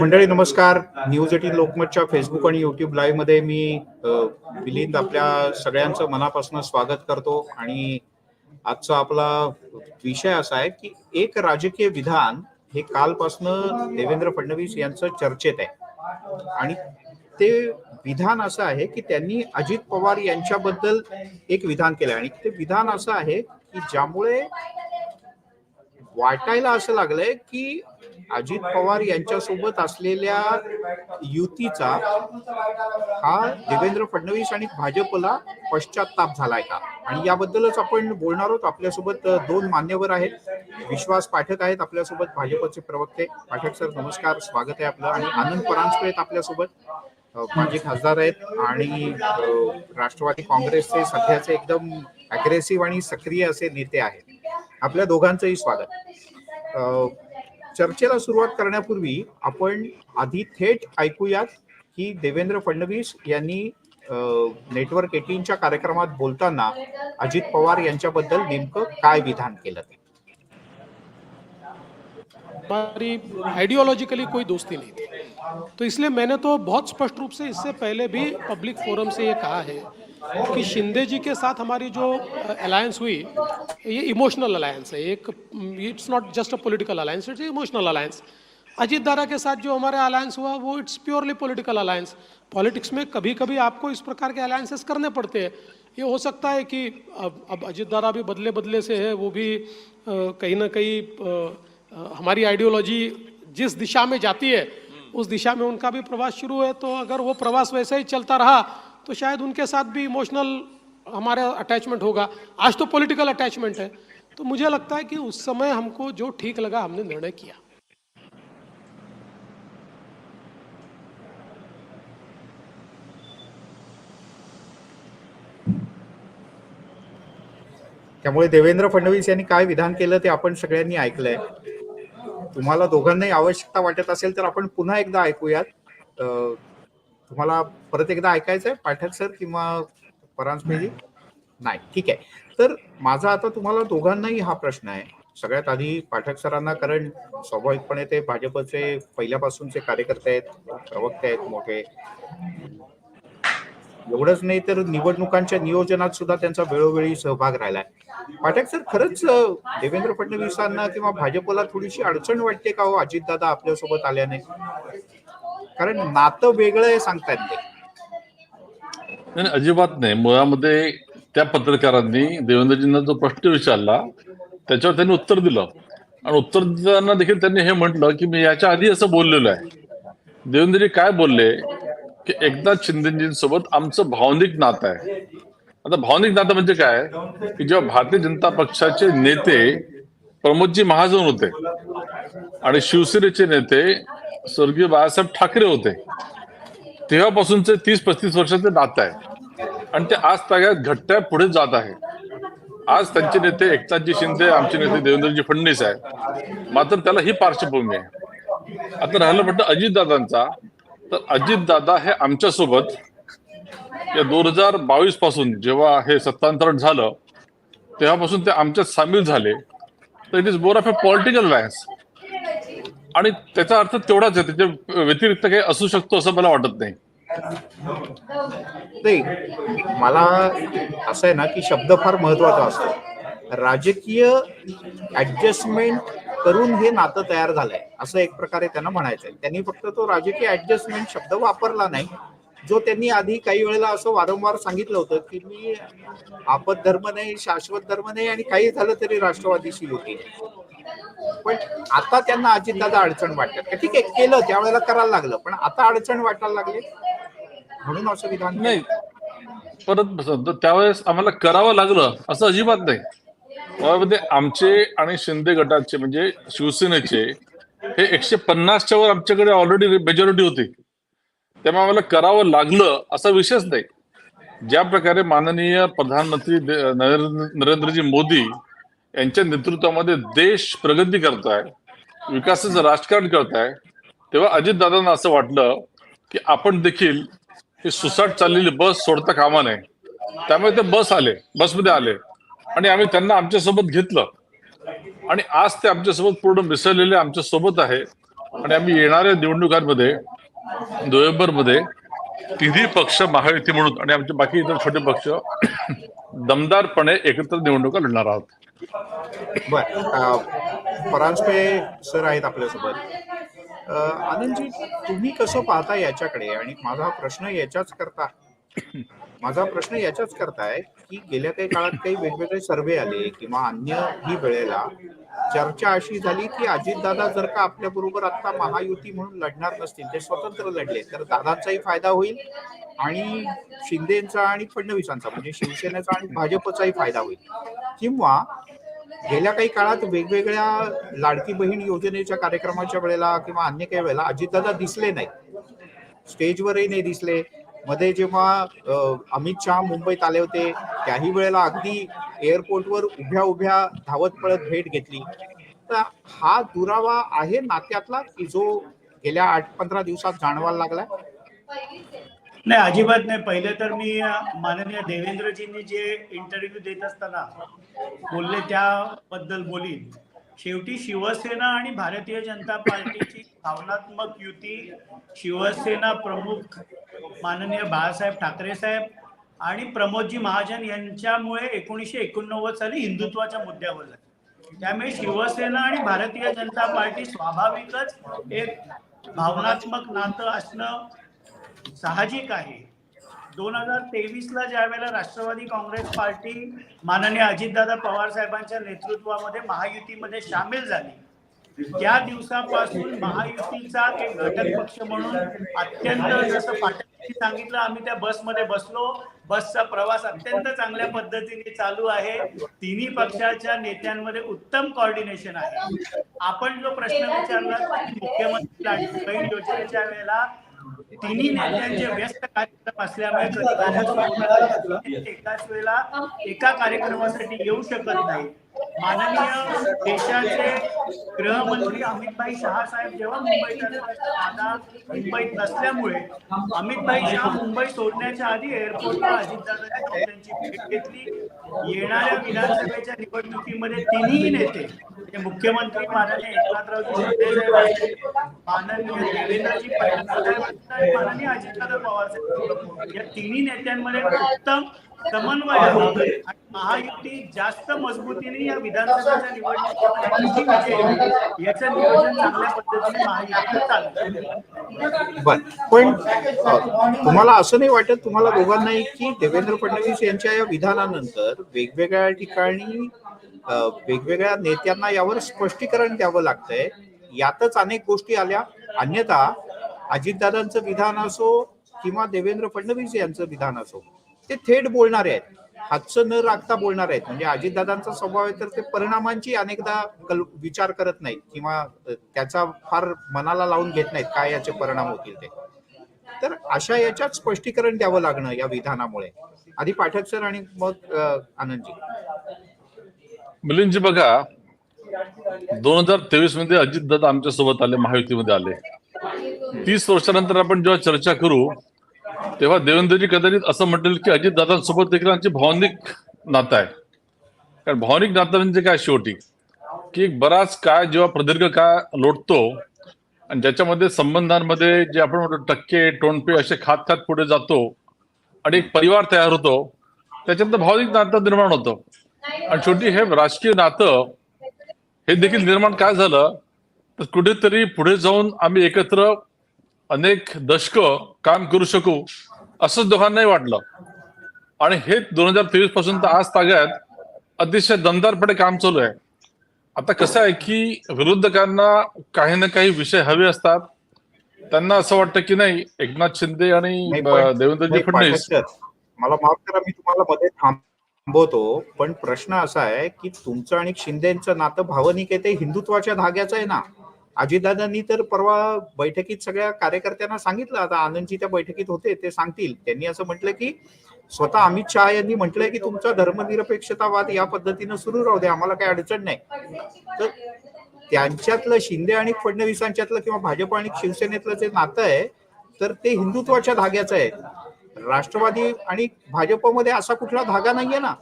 मंडळी नमस्कार. News eighteen लोकमतच्या फेसबुक आणि युट्यूब लाईव्हमध्ये मी विलीन आपल्या सगळ्यांचं मनापासून स्वागत करतो. आणि आजचा आपला विषय असा आहे की एक राजकीय विधान हे कालपासनं देवेंद्र फडणवीस यांचं चर्चेत आहे. आणि ते विधान असं आहे की त्यांनी अजित पवार यांच्याबद्दल एक विधान केलं आणि ते विधान असं आहे की ज्यामुळे वाटायला असं लागलंय की अजित पवार यांच्यासोबत असलेल्या युतीचा हा देवेंद्र फडणवीस आणि भाजपला पश्चाताप झालाय का? आणि याबद्दलच आपण बोलणार आहोत. आपल्यासोबत दोन मान्यवर आहेत. विश्वास पाठक आहेत आपल्यासोबत भाजपचे प्रवक्ते. पाठक सर नमस्कार. स्वागत आहे आपलं. आणि आनंद परांजपे आहेत आपल्यासोबत. माजी खासदार आहेत. आणि राष्ट्रवादी काँग्रेसचे सध्याचे एकदम अग्रेसिव्ह आणि सक्रिय असे नेते आहेत. आपल्या दोघांचंही स्वागत. चर्चेला सुरुवात करण्यापूर्वी आपण आधी थेट ऐकूयात की देवेंद्र फडणवीस यांनी नेटवर्क एटीनच्या कार्यक्रमात बोलताना अजित पवार यांच्याबद्दल नेमकं काय विधान केलं ते. हमारी आइडियोलॉजिकली कोई दोस्ती नहीं थी। तो इसलिए मैंने तो बहुत स्पष्ट रूप से इससे पहले भी पब्लिक फोरम से ये कहा है कि शिंदे जी के साथ हमारी जो अलायंस हुई, ये इमोशनल अलायंस है। एक it's not just a political alliance it's emotional alliance Ajit दारा के साथ जो हमारा अलायंस हुआ, वो it's purely political alliance politics में कभी कभी आपको इस प्रकार के अलायंसेस करने पड़ते हैं। ये हो सकता है कि अब अब अजीत दारा भी बदले बदले से है, वो भी कहीं ना कहीं हमारी आइडियोलॉजी जिस दिशा में जाती है उस दिशा में उनका भी प्रवास शुरू है। तो अगर वो प्रवास वैसे ही चलता रहा तो शायद उनके साथ भी इमोशनल हमारा अटैचमेंट होगा। आज तो पॉलिटिकल अटैचमेंट है। तो मुझे लगता है कि उस समय हमको जो ठीक लगा हमने निर्णय किया। त्यामुळे देवेंद्र फडणवीस यांनी काय विधान केलं ते आपण सगळ्यांनी ऐकलंय. तुम्हाला दोघांनाही आवश्यकता वाटत असेल तर आपण पुन्हा एकदा ऐकूयात. तुम्हाला परत एकदा ऐकायचंय पाठक सर किंवा परांजपेजी नाही. ठीक आहे. तर माझा आता तुम्हाला दोघांनाही हा प्रश्न आहे. सगळ्यात आधी पाठक सरांना कारण स्वाभाविकपणे ते भाजपचे पहिल्यापासूनचे कार्यकर्ते आहेत प्रवक्ते आहेत मोठे. एवढंच नाही तर निवडणुकांच्या नियोजनात सुद्धा त्यांचा वेळोवेळी सहभाग राहिलाय. पाठक सर खरंच देवेंद्र फडणवीसांना किंवा भाजपला थोडीशी अडचण वाटते का हो? अजितदादा आपल्यासोबत आल्याने? कारण नातं वेगळं आहे सांगतायत ते. नाही नाही, अजिबात नाही. मुळामध्ये त्या पत्रकारांनी देवेंद्रजींना जो प्रश्न विचारला त्याच्यावर त्यांनी उत्तर दिलं. आणि उत्तर देताना देखील त्यांनी हे म्हटलं की मी याच्या आधी असं बोललेलो आहे. देवेंद्रजी काय बोलले? की एकदा शिंदेजींसोबत आमचं भावनिक नातं आहे. आता भावनिक नातं म्हणजे काय? की जेव्हा भारतीय जनता पक्षाचे नेते प्रमोदजी महाजन होते आणि शिवसेनेचे नेते स्वर्गीय बाळासाहेब ठाकरे होते. तेव्हापासूनचे तीस पस्तीस वर्षाचे नातं आहे. आणि ते आज ताग्यात घट्ट्या पुढे जात आहे. आज त्यांचे नेते एकनाथजी शिंदे आमचे नेते देवेंद्रजी फडणवीस आहे मात्र त्याला ही पार्श्वभूमी आहे. आता राहिलं म्हटलं अजितदादांचा. तर अजितदादा हे आमच्यासोबत या दोन हजार बावीसपासून जेव्हा हे सत्तांतरण झालं तेव्हापासून ते आमच्यात सामील झाले. तर it is more of a political alliance आणि त्याचा अर्थ तेवढाच आहे त्याच्या व्यतिरिक्त काही असू शकतो असं मला वाटत नाही. नाही मला असं आहे ना की शब्द फार महत्त्वाचा असतो. राजकीय ऍडजस्टमेंट करून हे नातं तयार झालंय. असं एक प्रकारे त्यांना म्हणायचंय. त्यांनी फक्त तो राजकीय ऍडजस्टमेंट शब्द वापरला नाही. जो त्यांनी आधी काही वेळेला असं वारंवार सांगितलं होतं की मी आपत धर्म नाही शाश्वत धर्म नाही आणि काही झालं तरी राष्ट्रवादीशी होती पण आता त्यांना अजितदादा अडचण वाटतात. ठीक आहे केलं त्यावेळेला करायला लागलं पण आता अडचण वाटायला लागली. म्हणून असं विधान नाही. परत त्यावेळेस आम्हाला करावं लागलं असं अजिबात नाही. त्यामध्ये आमचे आणि शिंदे गटाचे म्हणजे शिवसेनेचे हे एकशे पन्नासच्या वर आमच्याकडे ऑलरेडी मेजॉरिटी होती. त्यामुळे आम्हाला करावं लागलं असा विषयच नाही. ज्या प्रकारे माननीय प्रधानमंत्री नरेंद्र नरेंद्रजी मोदी यांच्या नेतृत्वामध्ये देश प्रगती करताय विकासाचं राजकारण करताय तेव्हा अजितदादांना असं वाटलं की आपण देखील ही सुसाट चाललेली बस सोडता कामा नये. त्यामुळे ते बस आले बसमध्ये आले. आणि आम्ही त्यांना आमच्यासोबत घेतलं. आणि आज ते आमच्यासोबत पूर्ण मिसळलेले आमच्यासोबत आहे. आणि आम्ही येणाऱ्या निवडणुकांमध्ये नोव्हेंबरमध्ये तिन्ही पक्ष महायुती म्हणून आणि आमचे बाकी इतर छोटे पक्ष दमदारपणे एकत्र निवडणुका लढणार आहोत. बर परांजपे सर आहेत आपल्यासोबत. आनंदजी तुम्ही कसं पाहता याच्याकडे? आणि माझा प्रश्न याच्याच करता माझा प्रश्न याच्याच करताय की गेल्या काही काळात काही वेगवेगळे सर्वे आले किंवा अन्य ही वेळेला चर्चा अशी झाली की अजितदादा जर का आपल्या बरोबर आता महायुती म्हणून लढणार नसतील ते स्वतंत्र लढले तर दादांचाही फायदा होईल आणि शिंदेचा आणि फडणवीसांचा म्हणजे शिवसेनेचा आणि भाजपचाही फायदा होईल. किंवा गेल्या काही काळात वेगवेगळ्या लाडकी बहीण योजनेच्या कार्यक्रमाच्या वेळेला किंवा अन्य काही वेळेला अजितदादा दिसले नाही स्टेजवरही नाही दिसले. मध्ये जेव्हा अमित शहा मुंबईत आले होते त्याही वेळेला अगदी एअरपोर्टवर उभ्या उभ्या धावत पळत भेट घेतली. तर हा दुरावा आहे नात्यातला की जो गेल्या आठ पंधरा दिवसात जाणवायला लागलाय? नाही अजिबात नाही. पहिले तर मी माननीय देवेंद्रजींनी जे इंटरव्ह्यू देत असताना बोलले त्याबद्दल बोलीन. शेवटी शिवसेना आणि भारतीय जनता पार्टीची भावनात्मक युती शिवसेना प्रमुख माननीय बाळासाहेब ठाकरे साहेब आणि प्रमोदजी महाजन यांच्यामुळे एकोणीसशे एकोणनव्वद साली हिंदुत्वाच्या मुद्द्यावर झाली. त्यामुळे शिवसेना आणि भारतीय जनता पार्टी स्वाभाविकच एक भावनात्मक नातं असणं साहजिक आहे. दोन हजार तेवीस ला ज्या वेळेला राष्ट्रवादी काँग्रेस पार्टी माननीय अजितदादा पवार साहेबांच्या नेतृत्वामध्ये महायुतीमध्ये सामील झाली त्या दिवसापासून महायुतीचा एक घटक पक्ष म्हणून अत्यंत जसं पाटील सांगितलं आम्ही त्या बसमध्ये बसलो. बसचा प्रवास अत्यंत चांगल्या पद्धतीने चालू आहे. तिन्ही पक्षाच्या नेत्यांमध्ये उत्तम कॉर्डिनेशन आहे. आपण जो प्रश्न विचारला मुख्यमंत्री लाडकी बहीण योजनेच्या वेळेला तिन्ही नेत्यांचे व्यस्त कार्यक्रम असल्यामुळे एकाच वेळेला एका कार्यक्रमासाठी येऊ शकत नाही. माननीय देशाचे गृहमंत्री अमितभाई शहा साहेब जेव्हा मुंबईत मुंबईत नसल्यामुळे अमितभाई शहा मुंबई सोडण्याच्या आधी एअरपोर्टला अजितदादा त्यांची भेट घेतली. येणाऱ्या विधानसभेच्या निवडणुकीमध्ये तिन्ही नेते म्हणजे मुख्यमंत्री माननीय एकनाथरावजी शिंदे साहेब माननीय देवेंद्रजी फडणवीस माननीय अजितदादा पवार साहेब या तिन्ही नेत्यांमध्ये उत्तम समन्वय महायुती जास्त मजबूतीने या विधानसभेच्या निवडणुकीमध्ये याचं नियोजन चांगल्या पद्धतीने महायुतीचं चालू बर. पण तुम्हाला असं नाही वाटत तुम्हाला दोघांनाही की देवेंद्र फडणवीस यांच्या या विधानानंतर वेगवेगळ्या ठिकाणी वेगवेगळ्या नेत्यांना यावर स्पष्टीकरण द्यावं लागतंय? यातच अनेक गोष्टी आल्या. अन्यथा अजितदादांचं विधान असो किंवा देवेंद्र फडणवीस यांचं विधान असो ते थेट बोलणारे आहेत. हातचं न राखता बोलणार आहेत. म्हणजे अजितदादांचा स्वभाव आहे तर ते परिणामांची अनेकदा कल विचार करत नाहीत किंवा त्याचा फार मनाला लावून घेत नाहीत काय याचे परिणाम होतील ते. तर अशा याच्यात स्पष्टीकरण द्यावं लागणं या विधानामुळे. आधी पाठक सर आणि मग आनंदजी. मिलिंदजी बघा दोन हजार तेवीसमध्ये अजितदादा आमच्यासोबत आले महायुतीमध्ये आले. तीस वर्षानंतर आपण जेव्हा चर्चा करू तेव्हा देवेंद्रजी कदाचित असं म्हटलं की अजितदादांसोबत देखील आमची भावनिक नातं आहे. कारण भावनिक नातं म्हणजे काय शेवटी? की बराच काळ जेव्हा प्रदीर्घ काळ लोटतो आणि ज्याच्यामध्ये संबंधांमध्ये जे आपण म्हणतो टक्के टोणपे असे खात खात पुढे जातो आणि एक परिवार तयार होतो त्याच्यानंतर भावनिक नातं निर्माण होतं. आणि शेवटी हे राजकीय नातं हे देखील निर्माण काय झालं? तर कुठेतरी पुढे जाऊन आम्ही एकत्र अनेक दशक काम करू शकू असंच दोघांनाही वाटलं. आणि हे दोन हजार तेवीसपासून तर आज ताग्यात अतिशय दमदारपणे काम चालू आहे. आता कसं आहे की विरोधकांना काही ना काही विषय हवे असतात. त्यांना असं वाटतं की नाही एकनाथ शिंदे आणि देवेंद्रजी फडणवीस मला माफ करा मी तुम्हाला मध्ये थांबवतो पण प्रश्न असा आहे की तुमचं आणि शिंदेचं नातं भावनिक आहे ते हिंदुत्वाच्या धाग्याचं आहे ना. अजितदादांनी तर परवा बैठकीत सगळ्या कार्यकर्त्यांना सांगितलं. आता आनंदजी त्या बैठकीत होते ते सांगतील. त्यांनी असं म्हटलं की स्वतः अमित शहा यांनी म्हटलंय की तुमचा धर्मनिरपेक्षतावाद या पद्धतीनं सुरू राहू दे आम्हाला काही अडचण नाही. तर त्यांच्यातलं शिंदे आणि फडणवीसांच्यातलं किंवा भाजप आणि शिवसेनेतलं जे नातं आहे तर ते हिंदुत्वाच्या धाग्याचं आहे. राष्ट्रवादी आणि भाजपमध्ये असा कुठला धागा नाहीये ना.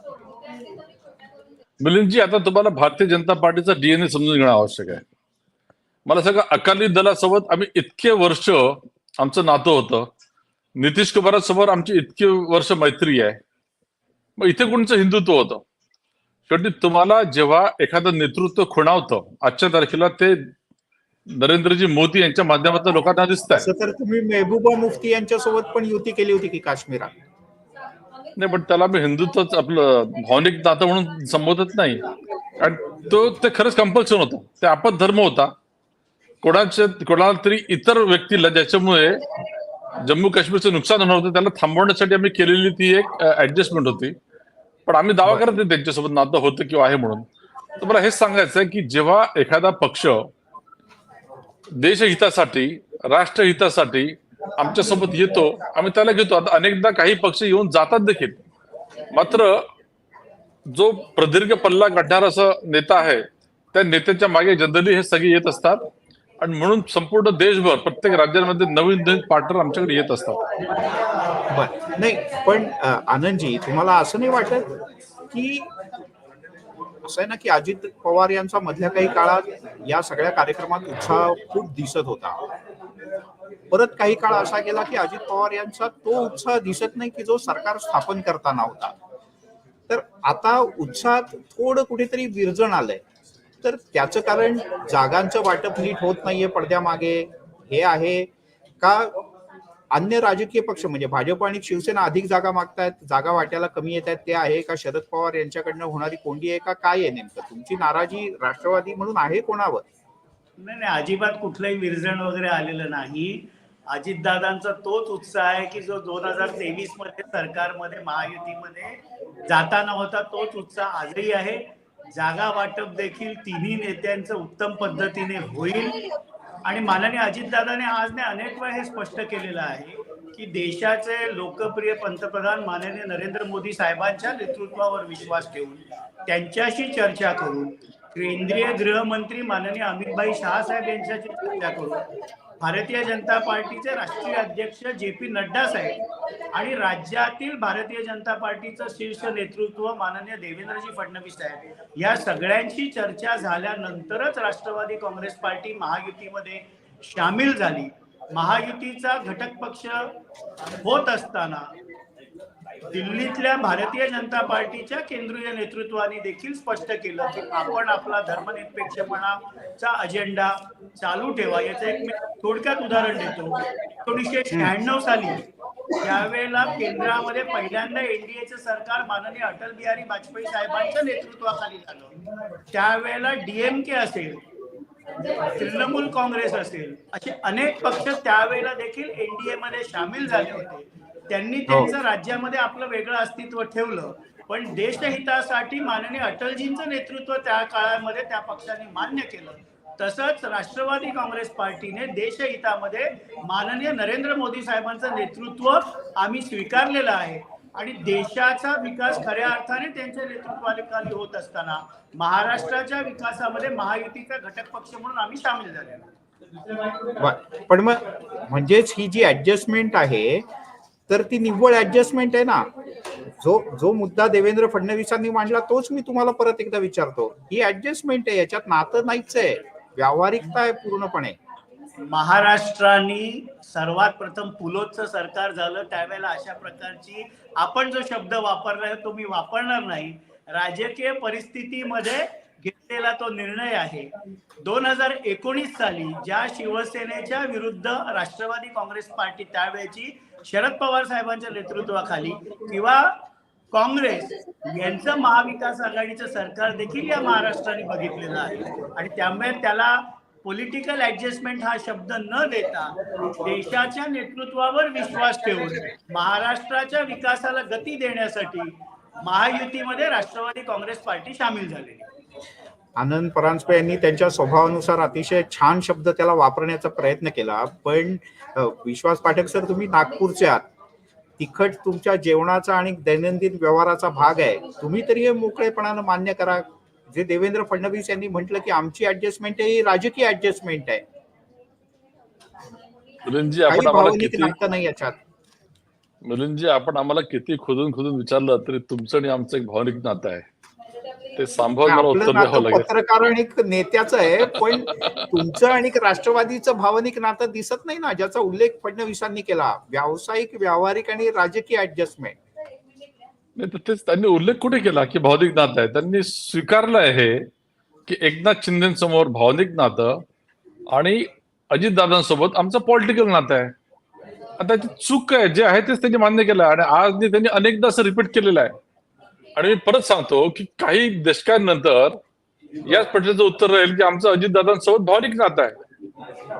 मिलिंदजी आता तुम्हाला भारतीय जनता पार्टीचा डीएनए समजून घेणं आवश्यक आहे. मला सांगा अकाली दलासोबत आम्ही इतके वर्ष आमचं नातं होतं. नितीश कुमारांसमोर आमची इतके वर्ष मैत्री आहे. मग इथे कोणचं हिंदुत्व होतं? शेवटी तुम्हाला जेव्हा एखादं नेतृत्व खुणावतं आजच्या तारखेला ते नरेंद्रजी मोदी यांच्या माध्यमातून लोकांना दिसत आहे तर तुम्ही मेहबूबा मुफ्ती यांच्यासोबत पण युती केली होती की काश्मीरात? नाही पण त्याला मी हिंदुत्वच आपलं भावनिक नातं म्हणून संबोधत नाही. आणि तो ते खरंच कंपल्सन होतं. ते आपत धर्म होता. कोणाच्या कोणाला तरी इतर व्यक्तीला ज्याच्यामुळे जम्मू काश्मीरचं नुकसान होणार होतं त्याला थांबवण्यासाठी आम्ही केलेली ती एक ऍडजस्टमेंट होती. पण आम्ही दावा करत नाही त्यांच्यासोबत नातं होतं किंवा आहे म्हणून. तर मला हेच सांगायचं आहे की जेव्हा एखादा पक्ष देशहितासाठी राष्ट्रहितासाठी आमच्यासोबत येतो आम्ही त्याला घेतो. आता अनेकदा काही पक्ष येऊन जातात देखील. मात्र जो प्रदीर्घ पल्ला काढणारा असा नेता आहे त्या नेत्याच्या मागे जनरली हे सगळे येत असतात. आणि म्हणून संपूर्ण देशभर प्रत्येक राज्यांमध्ये नवीन नवीन पार्टनर आमच्याकडे येत असतात. बर. नाही पण आनंदजी तुम्हाला असं नाही वाटत की असं आहे ना की अजित पवार यांचा मधल्या काही काळात या सगळ्या कार्यक्रमात उत्साह खूप दिसत होता? परत काही काळ असा गेला की अजित पवार यांचा तो उत्साह दिसत नाही की जो सरकार स्थापन करताना होता. तर आता उत्साहात थोडं कुठेतरी विरजण आलंय. तर त्याचं कारण जागांचं वाटप नीट होत नाहीये पडद्यामागे हे आहे. का अन्य राजकीय पक्ष म्हणजे भाजप आणि शिवसेना अधिक जागा मागतायत जागा वाट्याला कमी येत आहेत ते आहे का? शरद पवार यांच्याकडनं होणारी कोंडी आहे का? काय आहे नेमकं? तुमची नाराजी राष्ट्रवादी म्हणून आहे कोणावर? नाही नाही अजिबात कुठलंही विरजण वगैरे आलेलं नाही. अजितदादांचा तोच उत्साह आहे की जो दोन हजार तेवीसमध्ये सरकारमध्ये महायुतीमध्ये जाताना होता तोच उत्साह आजही आहे. जागा वाटप देखील तिन्ही नेत्यांचं उत्तम पद्धतीने होईल. आणि माननीय अजितदादाने आज ने अनेक वेळा हे स्पष्ट केलेलं आहे की देशाचे लोकप्रिय पंतप्रधान माननीय नरेंद्र मोदी साहेबांच्या नेतृत्वावर विश्वास ठेवून त्यांच्याशी चर्चा करून केंद्रीय गृहमंत्री माननीय अमितभाई शहासाहेब यांच्याशी चर्चा करून भारतीय जनता पार्टीचे राष्ट्रीय अध्यक्ष जे पी नड्डा साहेब आणि राज्यातील भारतीय जनता पार्टीचं शीर्ष नेतृत्व माननीय देवेंद्रजी फडणवीस साहेब. या सगळ्यांची चर्चा झाल्यानंतरच राष्ट्रवादी काँग्रेस पार्टी महायुतीमध्ये सामील झाली. महायुतीचा घटक पक्ष होत असताना दिल्लीतल्या भारतीय जनता पार्टीच्या केंद्रीय नेतृत्वाने देखील स्पष्ट केलं की आपण आपला धर्मनिरपेक्षपणाचा अजेंडा चालू ठेवा याचं एक मी थोडक्यात उदाहरण देतो. एकोणीसशे शहाण्णव साली त्यावेळेला केंद्रामध्ये पहिल्यांदा एनडीएचं सरकार माननीय अटल बिहारी वाजपेयी साहेबांच्या नेतृत्वाखाली झालं. त्यावेळेला डीएमके असेल तृणमूल काँग्रेस असेल असे अनेक पक्ष त्यावेळेला देखील एनडीए मध्ये सामील झाले होते. त्यांनी त्यांचं राज्यामध्ये आपलं वेगळं अस्तित्व ठेवलं. पण देशहितासाठी माननीय अटलजींचं नेतृत्व त्या काळामध्ये त्या पक्षाने मान्य केलं. तसंच राष्ट्रवादी काँग्रेस पार्टीने देशहितामध्ये माननीय नरेंद्र मोदी साहेबांचं नेतृत्व आम्ही स्वीकारलेलं आहे. आणि देशाचा विकास खऱ्या अर्थाने त्यांच्या नेतृत्वाखाली होत असताना महाराष्ट्राच्या विकासामध्ये महायुतीचा घटक पक्ष म्हणून आम्ही सामील झालेलो पण मग म्हणजेच ही जी ऍडजस्टमेंट आहे तर ती निव्वळ ऍडजस्टमेंट आहे ना. जो जो मुद्दा देवेंद्र फडणवीसांनी मांडला तोच मी तुम्हाला परत एकदा विचारतो. ही ऍडजस्टमेंट आहे याच्यात नातं नाहीच आहे. व्यावहारिकता आहे पूर्णपणे. महाराष्ट्राने सर्वात प्रथम पुलोचं सरकार झालं त्यावेळेला अशा प्रकारची आपण जो शब्द वापरलाय तो मी वापरणार नाही. राजकीय परिस्थितीमध्ये घेतलेला तो निर्णय आहे. दोन हजार एकोणीस साली ज्या शिवसेनेच्या विरुद्ध राष्ट्रवादी काँग्रेस पार्टी त्यावेळेची शरद पवार साहेबांच्या नेतृत्वाखाली किंवा काँग्रेस यांचं महाविकास आघाडीचं सरकार देखील या महाराष्ट्राने बघितलेलं आहे. आणि त्यामुळे त्याला पॉलिटिकल ऍडजस्टमेंट हा शब्द न देता देशाच्या नेतृत्वावर विश्वास ठेवून महाराष्ट्राच्या विकासाला गती देण्यासाठी महायुतीमध्ये राष्ट्रवादी काँग्रेस पार्टी सामील झालेली. आहे. आनंद परांजपे यांनी त्यांच्या स्वभावानुसार अतिशय छान शब्द त्याला वापरण्याचा प्रयत्न केला. पण विश्वास पाठक सर तुम्ही नागपूरचे आहात. तिखट तुमच्या जेवणाचा आणि दैनंदिन व्यवहाराचा भाग आहे. तुम्ही तरी हे मोकळेपणानं मान्य करा. जे देवेंद्र फडणवीस यांनी म्हटलं की आमची ऍडजस्टमेंट आहे ही राजकीय ऍडजस्टमेंट आहे. काही भावनिक नाही याच्यात. मिलिंदजी आपण आम्हाला किती खोदून खोदून विचारलं तरी तुमचं आणि आमचं एक भावनिक नातं आहे. ते सांभाळून पत्रकार आणि नेत्याचं आहे पण तुमचं आणि राष्ट्रवादीचं भावनिक नातं दिसत नाही ना ज्याचा उल्लेख फडणवीसांनी केला. व्यावसायिक व्यावहारिक आणि राजकीय ऍडजस्टमेंट नाही तर तेच त्यांनी उल्लेख कुठे केला की भावनिक नातं आहे? त्यांनी स्वीकारलं आहे की एकनाथ शिंदेसमोर भावनिक नातं आणि अजितदादांसोबत आमचं पॉलिटिकल नातं आहे. आता ती चूक आहे जे आहे तेच त्यांनी मान्य केलं. आणि आज त्यांनी अनेकदा असं रिपीट केलेलं आहे. आणि मी परत सांगतो की काही दशकांनंतर याच प्रश्नाचं उत्तर राहील की आमचं अजितदादांसोबत भावनिक नातं आहे.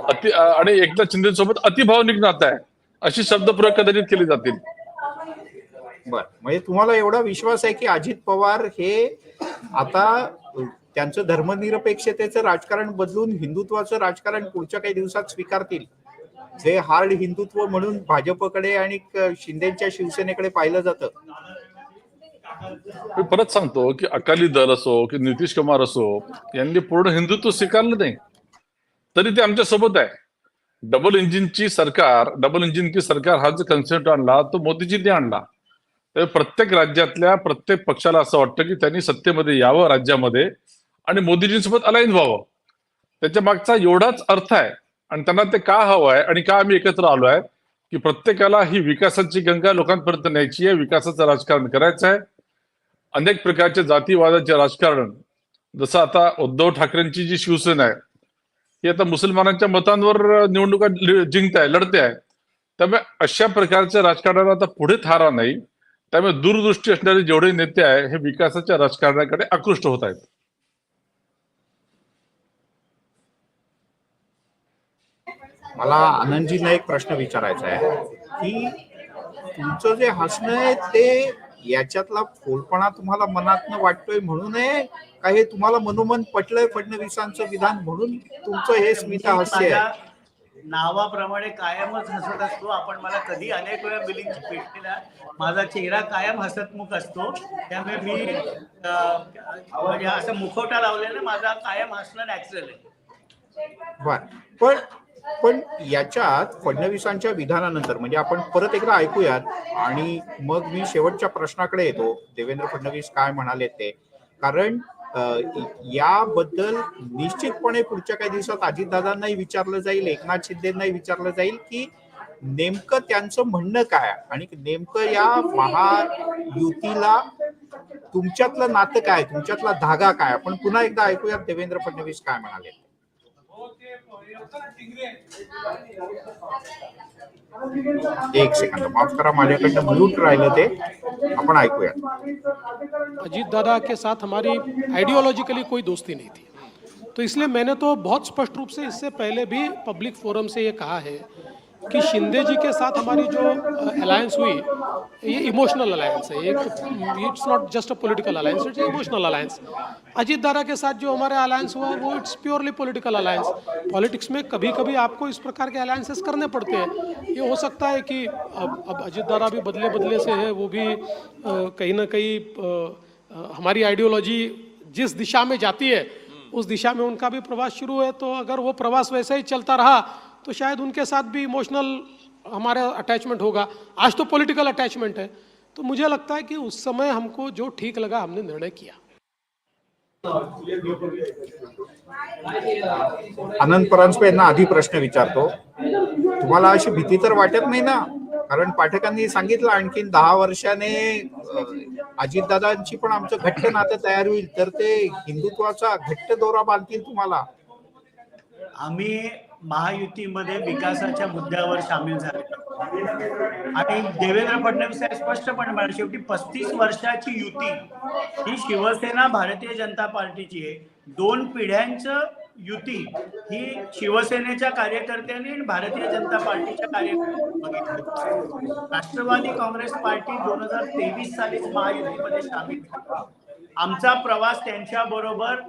अति आणि एकनाथ शिंदेसोबत अतिभावनिक नातं आहे. अशी शब्दप्रयोग कदाचित केले जातील. बर. म्हणजे तुम्हाला एवढा विश्वास आहे की अजित पवार हे आता त्यांचं धर्मनिरपेक्षतेचं राजकारण बदलून हिंदुत्वाचं राजकारण पुढच्या काही दिवसात स्वीकारतील. जे हार्ड हिंदुत्व म्हणून भाजपकडे आणि शिंदेच्या शिवसेनेकडे पाहिलं जातं. मी परत सांगतो की अकाली दल असो की नितीश कुमार असो यांनी पूर्ण हिंदुत्व स्वीकारलं नाही. तरी ते आमच्यासोबत आहे. डबल इंजिनची सरकार डबल इंजिन की सरकार हा जो कन्सेप्ट आणला तो मोदीजींनी आणला. तर प्रत्येक राज्यातल्या प्रत्येक पक्षाला असं वाटतं की त्यांनी सत्तेमध्ये यावं राज्यामध्ये आणि मोदीजींसोबत अलाईन व्हावं. त्याच्या मागचा एवढाच अर्थ आहे. आणि त्यांना ते का हवं आहे आणि का आम्ही एकत्र आलो आहे की प्रत्येकाला ही विकासाची गंगा लोकांपर्यंत न्यायची आहे विकासाचं राजकारण करायचं आहे. अनेक प्रकारचे जातीवादाचे राजकारण. जसं आता उद्धव ठाकरेंची जी शिवसेना आहे ही आता मुसलमानांच्या मतांवर निवडणुका जिंकत आहे लढते आहे त्यामुळे अशा प्रकारच्या राजकारणाला आता पुढे थारा नाही. त्यामुळे दूरदृष्टी असणारे जेवढे नेते आहे हे विकासाच्या राजकारणाकडे आकृष्ट होत आहेत. मला आनंदजींना एक प्रश्न विचारायचा आहे की तुमचं जे हसणं आहे ते याच्यातला फोलपणा तुम्हाला मनातनं वाटतोय म्हणून आहे का हे तुम्हाला मनोमन पटलंय फडणवीसांचं विधान म्हणून तुमचं हे स्मिता हास्य आहे? नावाप्रमाणे कायमच हसत असतो. आपण मला कधी अनेक वेळा बिलिंग भेटलेला माझा चेहरा कायम हसतमुख असतो. त्यामुळे मी म्हणजे असं मुखवटा लावलेला माझा कायम हसणं नॅचरल आहे. बर. पण पण याच्यात फडणवीसांच्या विधानानंतर म्हणजे आपण परत एकदा ऐकूयात आणि मग मी शेवटच्या प्रश्नाकडे येतो. देवेंद्र फडणवीस काय म्हणाले ते? कारण याबद्दल निश्चितपणे पुढच्या काही दिवसात अजितदादांनाही विचारलं जाईल एकनाथ शिंदेनाही विचारलं जाईल की नेमकं त्यांचं म्हणणं काय? आणि नेमकं या महायुतीला तुमच्यातलं नातं काय? तुमच्यातला धागा काय? आपण पुन्हा एकदा ऐकूयात देवेंद्र फडणवीस काय म्हणाले? एक माफ़ करा म्यूट राहिलं ते. आपण ऐकूया अजीत दादा के साथ हमारी आइडियोलॉजिकली कोई दोस्ती नहीं थी। तो इसलिए मैंने तो बहुत स्पष्ट रूप से इससे पहले भी पब्लिक फोरम से ये कहा है कि शिंदे जी के साथ हमारी जो अलायंस हुई, ये इमोशनल अलायंस है। एक it's not just a political alliance it's emotional alliance Ajit दारा के साथ जो हमारे अलायंस हुआ, वो it's purely political alliance politics में कभी कभी आपको इस प्रकार के अलायंसेस करने पड़ते हैं। ये हो सकता है कि अब अब अजीत दारा भी बदले बदले से है, वो भी कहीं ना कहीं हमारी आइडियोलॉजी जिस दिशा में जाती है, उस दिशा में उनका भी प्रवास शुरू है। तो अगर वो प्रवास वैसे ही चलता रहा तो शायद उनके साथ भी इमोशनल हमारा अटैचमेंट होगा। आज तो पॉलिटिकल अटैचमेंट है। तो मुझे लगता है कि उस समय हमको जो ठीक लगा हमने निर्णय किया। आनंद परांजपे यांना आधी प्रश्न विचारतो। तुम्हाला अशी भीती तर वाटत नाही ना? कारण पाठकांनी सांगितलं आणखीन दहा वर्षाने अजितदादांची पण आमचं घट्ट नातं तयार होईल तर ते हिंदुत्वाचा घट्ट दोरा बांधतील तुम्हाला. आम्ही महायुतीमध्ये विकासाच्या मुद्द्यावर सामील झाले. आणि देवेंद्र फडणवीस साहेब स्पष्टपणे म्हणाले शेवटी पस्तीस वर्षाची युती ही शिवसेना भारतीय जनता पार्टीची आहे. दोन पिढ्यांचं युती ही शिवसेनेच्या कार्यकर्त्यांनी आणि भारतीय जनता पार्टीच्या कार्यकर्त्यांनी बघितली. राष्ट्रवादी काँग्रेस पार्टी दोन हजार तेवीस सालीच महायुतीमध्ये सामील झाली. आमचा प्रवास त्यांच्या बरोबर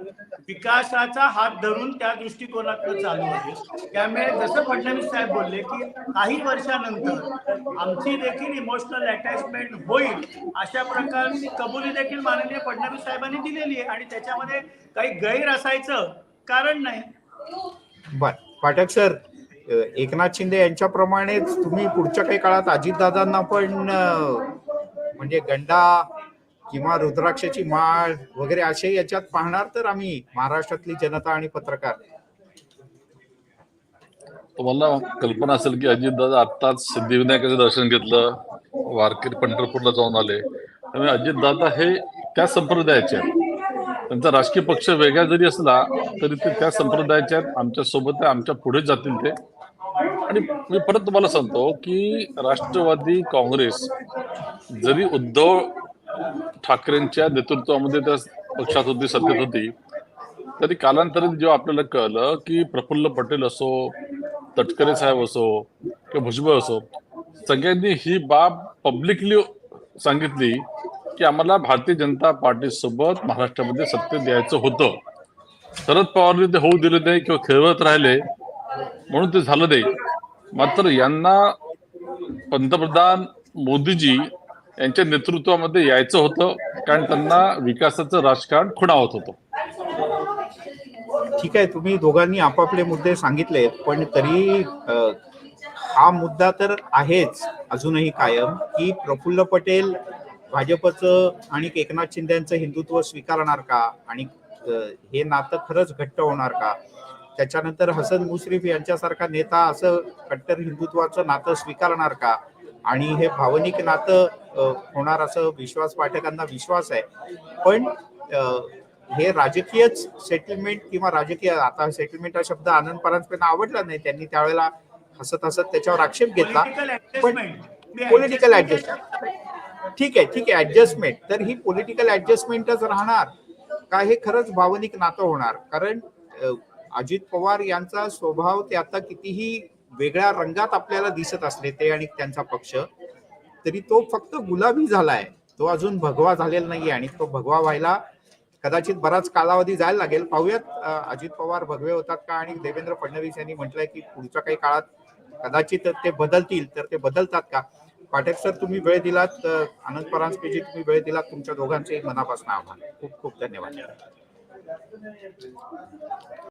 विकासाचा हात धरून त्या दृष्टिकोनातून चालू आहे. त्यामुळे जसं फडणवीस साहेब बोलले की काही वर्षानंतर आमची देखील इमोशनल अटॅचमेंट होईल अशा प्रकारची कबुली देखील माननीय फडणवीस साहेबांनी दिलेली आहे. आणि त्याच्यामध्ये काही गैर असायचं कारण नाही. बर पाठक सर एकनाथ शिंदे यांच्याप्रमाणेच तुम्ही पुढच्या काही काळात अजितदादांना पण म्हणजे गंडा किंवा रुद्राक्षाची माळ वगैरे असे याच्यात पाहणार तर आम्ही महाराष्ट्रातली जनता आणि पत्रकार. तुम्हाला कल्पना असेल की अजितदादा आत्ताच सिद्धिविनायकाचं दर्शन घेतलं वारकरी पंढरपूरला जाऊन आले. त्यामुळे अजितदादा हे त्या संप्रदायाचे आहेत. त्यांचा राजकीय पक्ष वेगळा जरी असला तरी ते त्या संप्रदायाचे आहेत. आमच्यासोबत आमच्या पुढे जातील ते. आणि मी परत तुम्हाला सांगतो की राष्ट्रवादी काँग्रेस जरी उद्धव ठाकरेंच्या नेतृत्वामध्ये त्या पक्षात होती सत्तेत होती. तरी कालांतरित जेव्हा आपल्याला कळलं की प्रफुल्ल पटेल असो तटकरे साहेब असो किंवा भुजबळ असो सगळ्यांनी ही बाब पब्लिकली सांगितली की आम्हाला भारतीय जनता पार्टी सोबत महाराष्ट्रामध्ये सत्तेत द्यायचं होतं. शरद पवारने ते होऊ दिले नाही किंवा खेळवत राहिले म्हणून ते झालं नाही. मात्र यांना पंतप्रधान मोदीजी यांच्या नेतृत्वामध्ये यायचं होतं कारण त्यांना विकासाचं राजकारण खुणावत होतं. ठीक आहे तुम्ही दोघांनी आपापले मुद्दे सांगितले पण तरी हा मुद्दा तर आहेच अजूनही कायम की प्रफुल्ल पटेल भाजपचं आणि एकनाथ शिंदेचं हिंदुत्व स्वीकारणार का? आणि हे नातं खरंच घट्ट होणार का? त्याच्यानंतर हसन मुश्रीफ यांच्यासारखा नेता असं कट्टर हिंदुत्वाचं नातं स्वीकारणार का? आणि हे भावनिक नातं होणार असं विश्वास पाठकांना विश्वास आहे. पण हे राजकीयच सेटलमेंट किंवा राजकीय आता सेटलमेंट हा शब्द आनंद परांजपेंना आवडला नाही. त्यांनी त्यावेळेला हसत हसत त्याच्यावर आक्षेप घेतला. ऍडजस्टमेंट पॉलिटिकल ऍडजस्टमेंट ठीक आहे ठीक आहे ऍडजस्टमेंट तर ही पॉलिटिकल ऍडजस्टमेंटच राहणार का हे खरंच भावनिक नातं होणार? कारण अजित पवार यांचा स्वभाव ते आता कितीही वेगळ्या रंगात आपल्याला दिसत असले ते आणि त्यांचा पक्ष तरी तो फक्त गुलाबी झालाय. तो अजून भगवा झालेला नाहीये आणि तो भगवा व्हायला कदाचित बराच कालावधी जायला लागेल. पाहूयात अजित पवार भगवे होतात का आणि देवेंद्र फडणवीस यांनी म्हटलंय की पुढच्या काही काळात कदाचित ते बदलतील तर ते बदलतात का? पाठक सर तुम्ही वेळ दिलात. अ, आनंद परांजपेजी तुम्ही वेळ दिलात. तुमच्या दोघांचे मनापासून आभार. खूप खूप धन्यवाद.